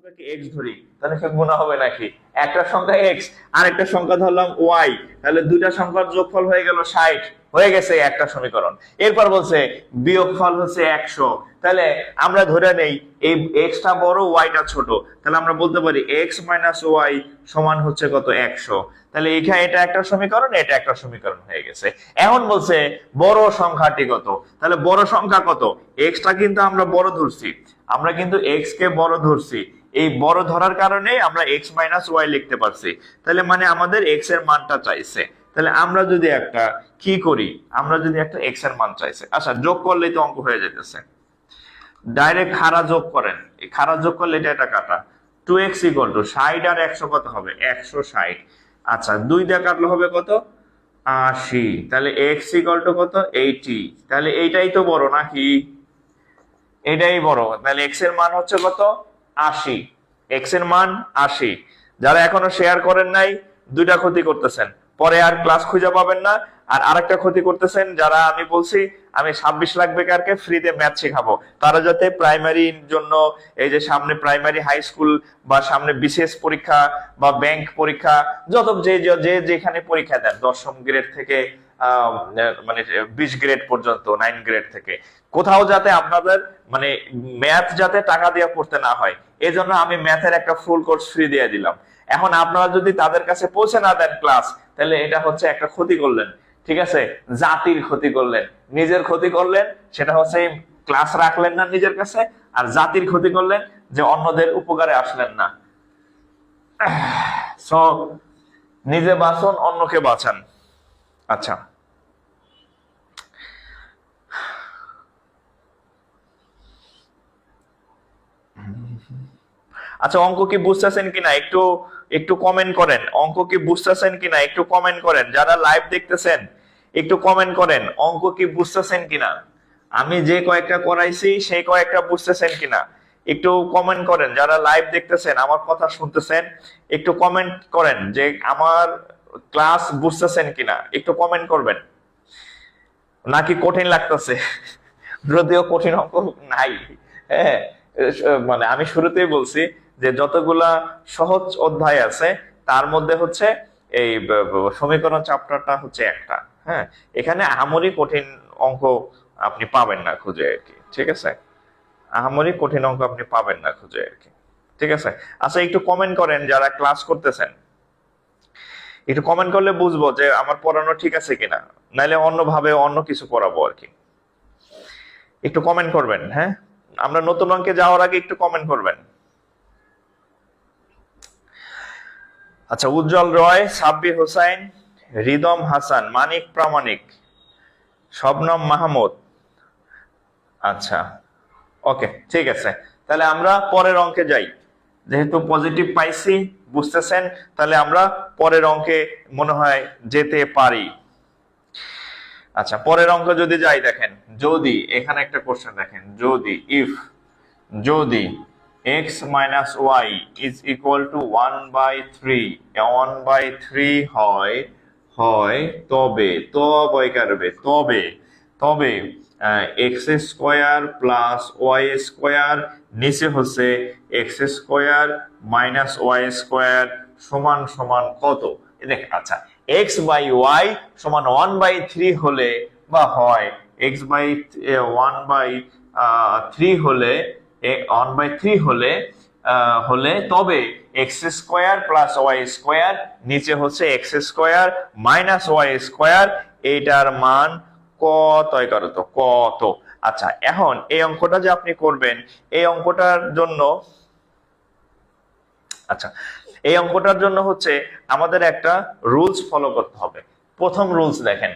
সংখ্যাকে এক্স ধরি, তাহলে সে গুণা হবে নাকি? একটা সংখ্যা এক্স আর একটা সংখ্যা ধরলাম ওয়াই তাহলে সংখ্যার যোগফল হয়ে গেল ষাট, হয়ে গেছে একটা সমীকরণ। এরপর বলছে, বিয়োগফল হচ্ছে একশো, তাহলে আমরা ধরে নেই, এই এক্সটা বড় ওয়াইটা ছোট, তাহলে আমরা বলতে পারি এক্স মাইনাস ওয়াই সমান হচ্ছে কত একশো। তাহলে এখানে এটা একটা সমীকরণ, এটা একটা সমীকরণ হয়ে গেছে। এখন বলছে, বড় সংখ্যাটি কত? তাহলে বড় সংখ্যা কত? এক্সটা কিন্তু আমরা বড় ধরছি, আমরা কিন্তু এক্স কে বড় ধরছি। এই বড় ধরার কারণে আমরা এক্স মাইনাস ওয়াই লিখতে পারছি। তাহলে মানে আমাদের এক্সের মানটা চাইছে। তাহলে আমরা যদি একটা কি করি? আমরা যদি একটা এক্সের মান চাইছে। আচ্ছা যোগ করলেই তো অঙ্ক হয়ে যেতেছে ডাইরেক্ট খারা যোগ করেন। এই খাড়া যোগ করলে এটা এটা কাটা। টু এক্স ইকুয়াল টু ষাট আর একশো কত হবে? একশো ষাট। আচ্ছা দুই দিয়ে কাটলে হবে কত? আশি। তাহলে এক্স ইকুয়াল টু কত? এইটি তাহলে এইটাই তো বড় নাকি? এটাই বড়। তাহলে এক্সের মান হচ্ছে কত? আশি। এক্সের মান আশি। যারা এখনও শেয়ার করেন নাই, দুইটা ক্ষতি করতেছেন। পরে আর ক্লাস খুঁজে পাবেন না। আর আরেকটা ক্ষতি করতেছেন, যারা আমি বলছি, আমি ছাব্বিশ লাখ বেকারকে ফ্রিতে ম্যাথ শেখাবো। তারা যাতে প্রাইমারির জন্য এই যে সামনে প্রাইমারি হাই স্কুল বা সামনে বিশেষ পরীক্ষা বা ব্যাংক পরীক্ষা, যত যে যে যেখানে পরীক্ষা দেন, দশম গ্রেড থেকে মানে বিশ গ্রেড পর্যন্ত নাইন গ্রেড থেকে। কোথাও যাতে আপনাদের মানে ম্যাথ যাতে টাকা দিয়ে পড়তে না হয় এই জন্য আমি ম্যাথের একটা ফুল কোর্স ফ্রি দিয়ে দিলাম। এখন আপনারা যদি তাদের কাছে পৌঁছে না দেন ক্লাস তাহলে এটা হচ্ছে একটা ক্ষতি করলেন, ঠিক আছে? জাতির ক্ষতি করলেন, নিজের ক্ষতি করলেন, সেটা হচ্ছে ক্লাস রাখলেন না নিজের কাছে, আর জাতির ক্ষতি করলেন যে অন্যদের উপকারে আসলেন না। সো নিজে বাঁচুন, অন্যকে বাঁচান। আচ্ছা। আচ্ছা অঙ্ক কি বুঝতেছেন কিনা? একটু একটু কমেন্ট করেন। অঙ্ক কি বুঝতেছেন কিনা? একটু কমেন্ট করেন। যারা লাইভ দেখতেছেন, একটু কমেন্ট করেন। অঙ্ক কি বুঝতেছেন কিনা? আমি যে কয়েকটা করাইছি, সেই কয়েকটা বুঝতেছেন কিনা? একটু কমেন্ট করেন। যারা লাইভ দেখতেছেন, আমার কথা শুনতেছেন, একটু কমেন্ট করেন যে আমার ক্লাস বুঝতেছেন কিনা? একটু কমেন্ট করবেন। নাকি কঠিন লাগতেছে? যদিও কঠিন অঙ্ক নাই। হ্যাঁ। মানে আমি শুরুতেই বলছি যে যতগুলা সহজ অধ্যায় আছে, তার মধ্যে হচ্ছে এই সমীকরণ চ্যাপ্টারটা হচ্ছে একটা হ্যাঁ? এখানে আহামরি কঠিন অঙ্ক আপনি পাবেন না খুঁজে আর কি, ঠিক আছে? আহামরি কঠিন অঙ্ক আপনি পাবেন না খুঁজে আর কি, ঠিক আছে? আচ্ছা একটু কমেন্ট করেন যারা ক্লাস করতেছেন। একটু কমেন্ট করলে বুঝব যে আমার পড়ানো ঠিক আছে কিনা, নাইলে অন্যভাবে অন্য কিছু পড়াবো আর কি। একটু কমেন্ট করবেন হ্যাঁ? আমরা নতুন অঙ্কে যাওয়ার আগে একটু কমেন্ট করবেন। আচ্ছা উজ্জ্বল রয়, সাব্বির হোসাইন রিদম হাসান, মানিক প্রামাণিক, শবনম মাহমুদ। আচ্ছা ওকে ঠিক আছে। তাহলে আমরা পরের অঙ্কে যাই। যেহেতু পজিটিভ পাইছি, বুঝতেছেন, তাহলে আমরা পরের অঙ্কে মনে হয় যেতে পারি। আচ্ছা পরের অঙ্ক যদি যাই দেখেন, যদি, এখানে একটা কোশ্চেন দেখেন, যদি ইফ যদি x minus Y is equal to one by three one by three হয় হয় তবে তবে কারবে, তবে তবে X square plus Y square নিচে হচ্ছে X square minus Y square সমান সমান কত? দেখ আচ্ছা এক্স বাই ওয়াই সমান ওয়ান বাই থ্রি হলে বা হয় X by one by three হলে ওয়ান বাই থ্রি হলে হলে তবে X square plus Y square নিচে হচ্ছে X square minus Y square এইটার মান কত এগারো তো, কত। আচ্ছা এখন এই অঙ্কটা যে আপনি করবেন, এই অঙ্কটার জন্য আচ্ছা এই অঙ্কটার জন্য হচ্ছে আমাদের একটা রুলস ফলো করতে হবে। প্রথম রুলস দেখেন।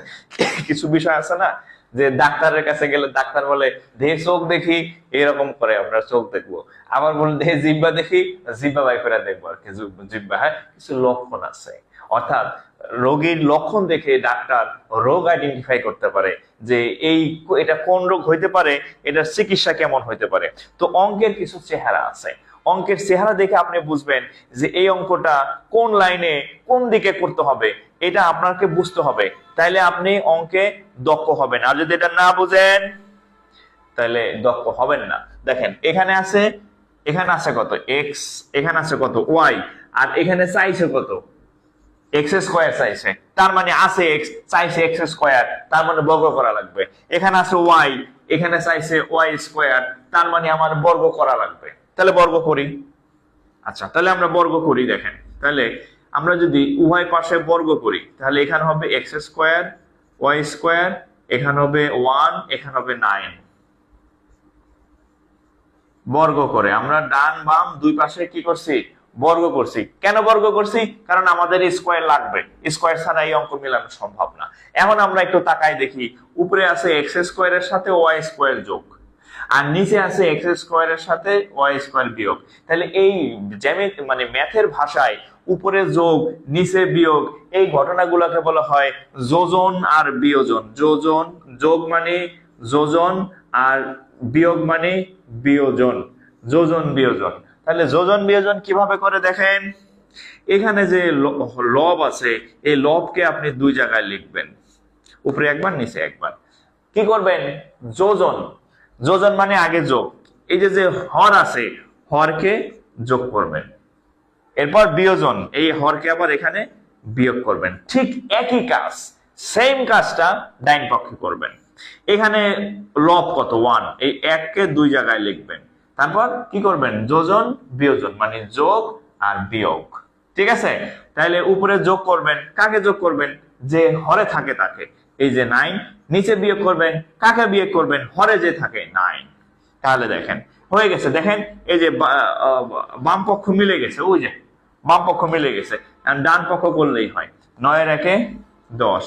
কিছু বিষয় আছে না? যে ডাক্তারের কাছে গেলে ডাক্তার বলে, দে চোখ দেখি। এরকম করে আমরা চোখ দেখব। আবার বলে, দে জিব্বা দেখি। জিব্বা বাই করে দেখব আর কি। জিব্বা হ্যাঁ? কিছু লক্ষণ আছে। অর্থাৎ রোগীর লক্ষণ দেখে ডাক্তার রোগ আইডেন্টিফাই করতে পারে যে এই এটা কোন রোগ হইতে পারে, এটার চিকিৎসা কেমন হইতে পারে। তো অঙ্কের কিছু চেহারা আছে। অঙ্কের চেহারা দেখে আপনি বুঝবেন যে এই অঙ্কটা কোন লাইনে কোন দিকে করতে হবে, এটা আপনাকে বুঝতে হবে। তাইলে আপনি অঙ্কে দক্ষ হবেন। আর যদি এটা না বুঝেন তাহলে দক্ষ হবেন না। দেখেন, এখানে আছে এখানে আছে কত? এক্স এখানে আছে কত? ওয়াই আর এখানে চাইছে কত? এক্স স্কোয়ার চাইছে। তার মানে আছে এক্স চাইছে এক্স স্কোয়ার তার মানে বর্গ করা লাগবে। এখানে আছে ওয়াই এখানে চাইছে ওয়াই স্কোয়ার তার মানে আমার বর্গ করা লাগবে। তাহলে বর্গ করি। আচ্ছা তাহলে আমরা বর্গ করি, দেখেন। তাহলে আমরা যদি উভয় পাশে বর্গ করি, তাহলে এখানে হবে এক্স স্কোয়ার ওয়াই স্কোয়ার এখানে হবে ওয়ান এখানে হবে নাইন বর্গ করে, আমরা ডান বাম দুই পাশে কি করছি? বর্গ করছি। কেন বর্গ করছি? কারণ আমাদের স্কোয়ার লাগবে। স্কোয়ার ছাড়া এই অঙ্ক মিলানো সম্ভব না। এখন আমরা একটু তাকাই দেখি, উপরে আছে এক্স স্কোয়ারের সাথে ওয়াই স্কোয়ার যোগ। আর নিচে আছে এক্স স্কোয়ারের সাথে ওয়াই স্কোয়ার বিয়োগ। তাহলে এই জ্যামিত মানে ম্যাথের ভাষায় উপরে যোগ, নিচে বিয়োগ, এই ঘটনাগুলোকে বলা হয় যোজন আর বিয়োজন। যোজন যোগ মানে যোজন আর বিয়োগ মানে বিয়োজন। যোজন, বিয়োজন। তাহলে যোজন, বিয়োজন কীভাবে করে দেখেন? এখানে যে লব আছে, এই লবকে আপনি দুই জায়গায় লিখবেন। উপরে একবার, নিচে একবার। কি করবেন? যোজন। যোজন মানে আগে যোগ। এই যে যে হর আছে, হরকে যোগ করবেন। এরপর বিয়োজন, এই হরকে আবার এখানে বিয়োগ করবেন। ঠিক একই কাজ সেম কাজটা ডাইন পক্ষে করবেন। এখানে লব কত? ওয়ান এই এককে দুই জায়গায় লিখবেন। তারপর কি করবেন? যোজন, বিয়োজন মানে যোগ আর বিয়োগ। ঠিক আছে? তাহলে উপরে যোগ করবেন। কাকে যোগ করবেন? যে হরে থাকে তাকে। এই যে নাইন নিচে বিয়োগ করবেন, কাকে বিয়োগ করবেন? হরে যে থাকে নাইন তাহলে দেখেন, হয়ে গেছে। দেখেন, এই যে বাম পক্ষ মিলে গেছে, ওই যে, বাম পক্ষ মিলে গেছে। ডান পক্ষ করলেই হয়। নয়ের একে দশ।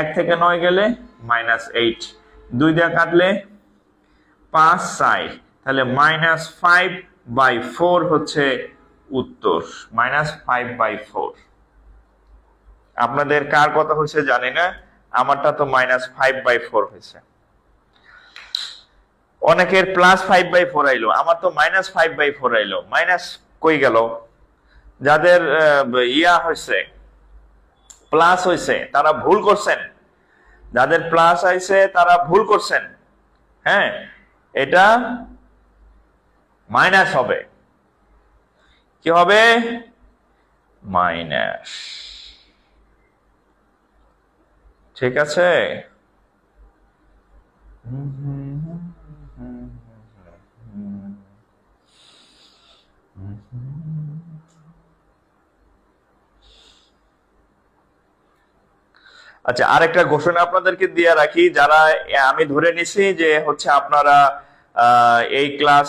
এক থেকে নয় গেলে মাইনাস এইট দুই দিয়ে কাটলে পাঁচ সাই তাহলে মাইনাস ফাইভ বাই ফোর হচ্ছে উত্তর। মাইনাস ফাইভ বাই ফোর আপনাদের কার কথা হচ্ছে জানি না। আমারটা তো মাইনাস ফাইভ বাই ফোর হয়েছে। অনেকের প্লাস ফাইভ বাই ফোর আইলো, আমার তো মাইনাস ফাইভ বাই ফোর আইলো। মাইনাস কই গেল? যাদের ইয়া হয়েছে প্লাস হয়েছে, তারা ভুল করছেন। যাদের প্লাস আইছে, তারা ভুল করছেন। হ্যাঁ এটা মাইনাস হবে। কি হবে? মাইনাস ঠিক আছে? আচ্ছা আরেকটা ঘোষণা আপনাদেরকে দিয়ে রাখি, যারা আমি ধরে নিছি যে হচ্ছে আপনারা এই ক্লাস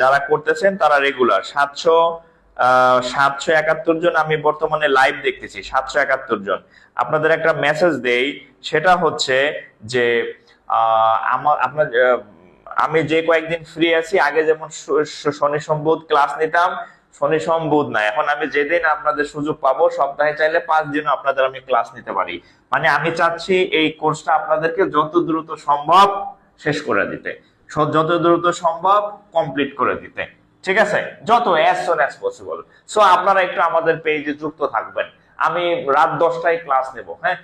যারা করতেছেন তারা রেগুলার সাতশো সাতশো একাত্তর জন আমি বর্তমানে লাইভ দেখতেছি, সাতশো একাত্তর জন। আপনাদের একটা মেসেজ দেই, সেটা হচ্ছে যে আমার আপনার আমি যে কয়েকদিন ফ্রি আছি, আগে যেমন শনি সম্বুধ ক্লাস নিতাম, শনি সম্বুধ না এখন আমি যেদিন আপনাদের সুযোগ পাবো, সপ্তাহে চাইলে পাঁচ দিন আপনাদের আমি ক্লাস নিতে পারি। মানে আমি চাচ্ছি এই কোর্সটা আপনাদেরকে যত দ্রুত সম্ভব শেষ করে দিতে। যত দ্রুত সম্ভব কমপ্লিট করে দিতে। ঠিক আছে? যত as soon as possible so আপনারা একটু আমাদের পেজে যুক্ত থাকবেন। আমি রাত দশটায় ক্লাস নেব হ্যাঁ?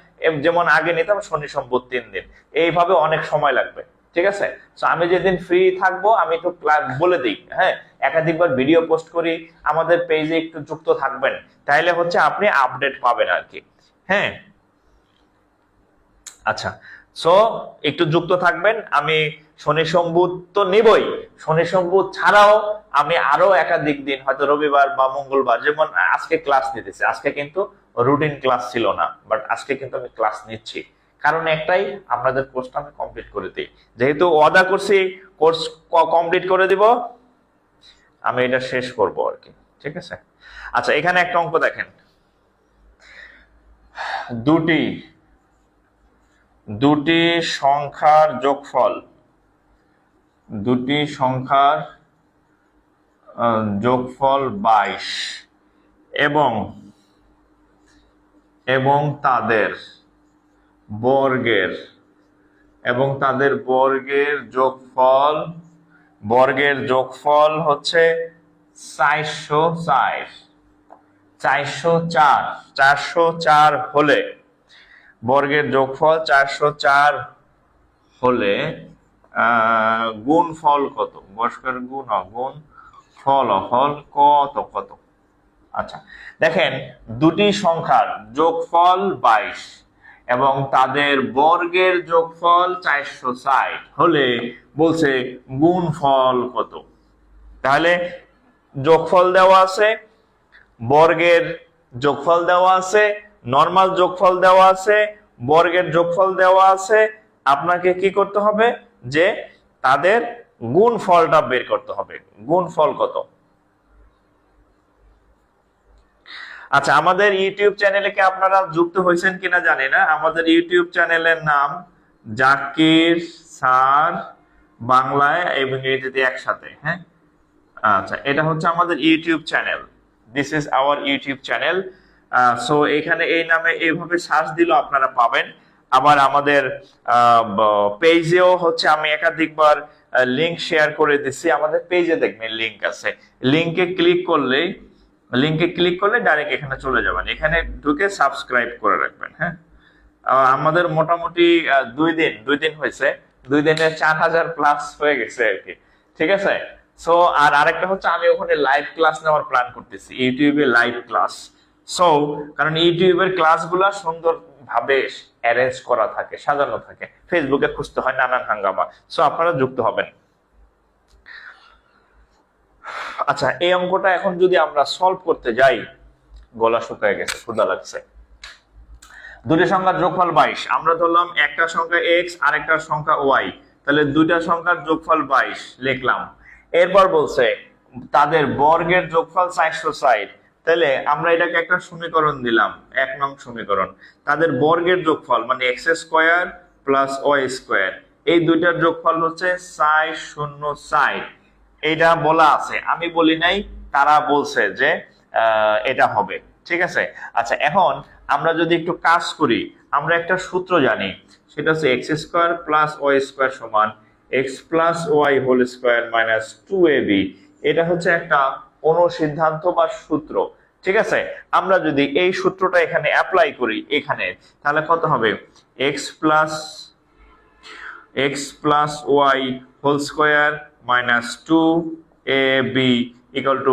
যেমন আগে নিতাম শনি সম্বুধ তিন দিন। এইভাবে অনেক সময় লাগবে, ঠিক আছে? তো আমি যেদিন ফ্রি থাকব, আমি একটু বলে দিই হ্যাঁ? একাধিকবার ভিডিও পোস্ট করি, আমাদের পেজে একটু যুক্ত থাকবেন। তাইলে হচ্ছে আপনি আপডেট পাবেন আর কি হ্যাঁ? আচ্ছা সো একটু যুক্ত থাকবেন, আমি শনি সম্বুধ তো নিবই। শনি সম্বুধ ছাড়াও আমি আরও একাধিক দিন, হয়তো রবিবার বা মঙ্গলবার, যেমন আজকে ক্লাস নিতেছি, আজকে কিন্তু রুটিন ক্লাস ছিল না বাট আজকে কিন্তু আমি ক্লাস নিচ্ছি। কারণ একটাই, আপনাদের কোর্সটা আমি কমপ্লিট করে দিই। যেহেতু ওয়াদা করছি কোর্স কমপ্লিট করে দিব, আমি এটা শেষ করব আর কি, ঠিক আছে? আচ্ছা এখানে একটা অঙ্ক দেখেন। দুটি দুটি সংখ্যার যোগফল, দুটি সংখ্যার যোগফল বাইশ এবং এবং তাদের বর্গের, এবং তাদের বর্গের যোগফল বর্গের যোগফল হচ্ছে চারশো চার চারশো চার চারশো চার হলে বর্গের যোগফল চারশো চার হলে আহ, গুণফল কত? বর্গের গুণ অগুণ ফল অফল কত কত? আচ্ছা দেখেন দুটি সংখ্যার যোগফল বাইশ এবং তাদের বর্গের যোগফল চারশো ষাট হলে বলছে গুণফল কত? তাহলে যোগফল দেওয়া আছে বর্গের যোগফল দেওয়া আছে নর্মাল যোগফল দেওয়া আছে, বর্গের যোগফল দেওয়া আছে, আপনাকে কি করতে হবে? যে তাদের গুণ ফলটা বের করতে হবে। গুণ ফল কত? আচ্ছা আমাদের ইউটিউব চ্যানেলে কি আপনারা যুক্ত হয়েছেন কিনা জানি না। আমাদের ইউটিউব চ্যানেলের নাম জাকির স্যার বাংলায় এবং ইংরেজিতে একসাথে হ্যাঁ? আচ্ছা এটা হচ্ছে আমাদের YouTube channel. This is our YouTube channel. So এখানে এই নামে এইভাবে সার্চ দিলেও আপনারা পাবেন। আবার আমাদের পেজেও হচ্ছে আমি একাধিকবার লিংক শেয়ার করে দিচ্ছি আমাদের পেজে দেখবেন লিংক আছে। লিংকে ক্লিক করলেই লিংকে ক্লিক করলে ডাইরেক্ট এখানে চলে যাবেন। এখানে ঢুকে সাবস্ক্রাইব করে রাখবেন হ্যাঁ? আমাদের মোটামুটি দুই দিন দুই দিন হয়েছে। দুই দিনে চার হাজার প্লাস হয়ে গেছে আর কি। ঠিক আছে? সো আর আরেকটা হচ্ছে আমি ওখানে লাইভ ক্লাস নেওয়ার প্ল্যান করতেছি। ইউটিউবে লাইভ ক্লাস সো কারণ ইউটিউবের ক্লাসগুলো সুন্দর ভাবে অ্যারেঞ্জ করা থাকে, সাজানো থাকে। ফেসবুকে খুঁজতে হয় নানান হাঙ্গামা। সো আপনারা যুক্ত হবেন। আচ্ছা এই অঙ্কটা এখন যদি আমরা সলভ করতে যাই, গলা শুকায় গেছে, ক্ষুধা লাগছে। দুটি সংখ্যার যোগফল বাইশ। আমরা ধরলাম একটা সংখ্যা এক্স আর একটা সংখ্যা ওয়াই তাহলে দুইটা সংখ্যার যোগফল বাইশ লিখলাম। এরপর বলছে, তাদের বর্গের যোগফল চারশো ষাট। তাহলে আমরা এটাকে একটা সমীকরণ দিলাম, এক নং সমীকরণ। তাদের বর্গের যোগফল মানে X square plus Y square. এই দুইটার যোগফল হচ্ছে সাই শূন্য সাই। এটা বলা আছে, আমি বলি নাই, তারা বলছে যে এটা হবে, ঠিক আছে? আচ্ছা এখন আমরা যদি একটু কাজ করি, আমরা একটা সূত্র জানি, সেটা হচ্ছে X square plus Y square সমান X plus Y whole square minus two A B এটা হচ্ছে একটা অনুসিদ্ধান্ত বা সূত্র, ঠিক আছে? আমরা যদি এই সূত্রটা এখানে অ্যাপ্লাই করি, এখানে, তাহলে কত হবে? X plus X plus Y whole square minus two A B equal to